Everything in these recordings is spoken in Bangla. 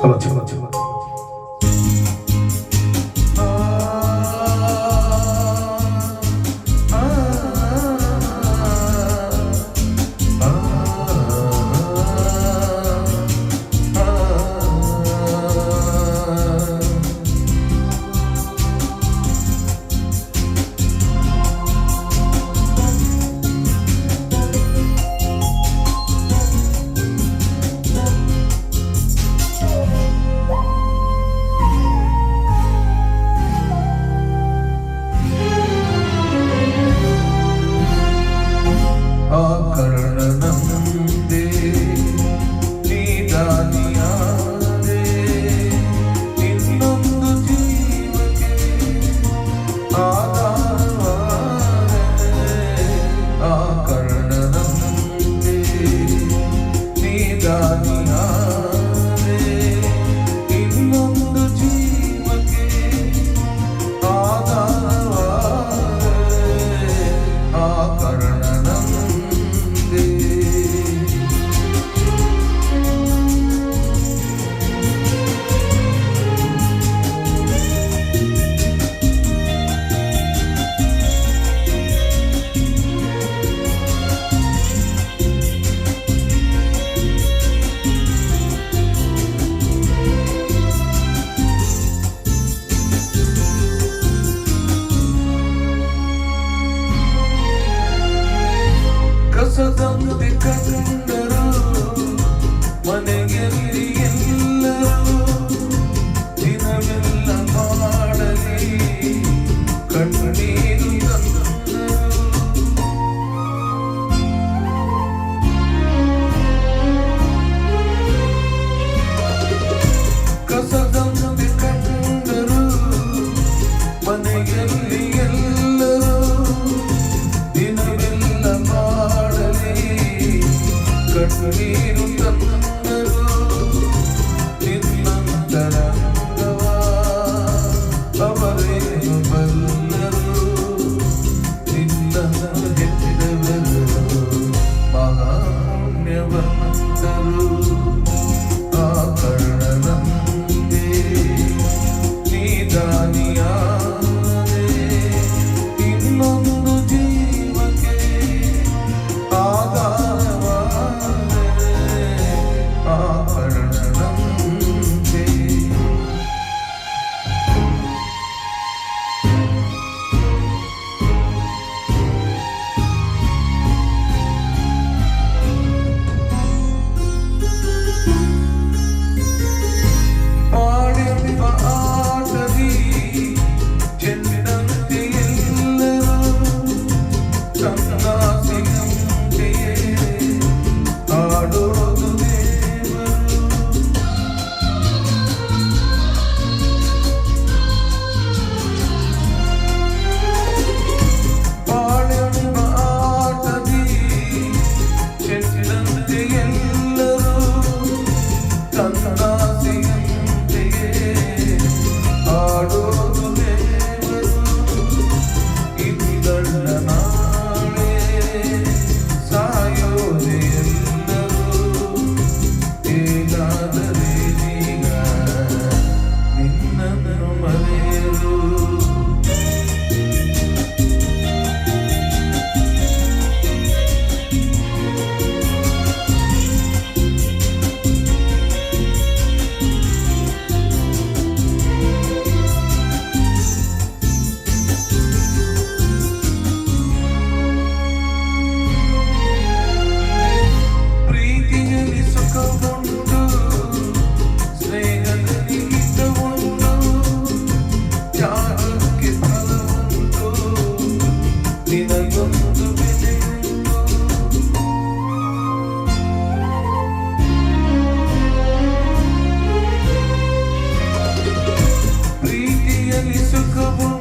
ভালো আছি ভালো আছি ভালো আছি। because I'm മനസ്സിനീരും തന്നൊരു sorrow unbreakable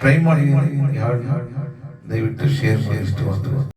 ಟ್ರೈ ಮಾಡಿ ದಯವಿಟ್ಟು ಶೇರ್ ಮಾಡಿ ಅಂತ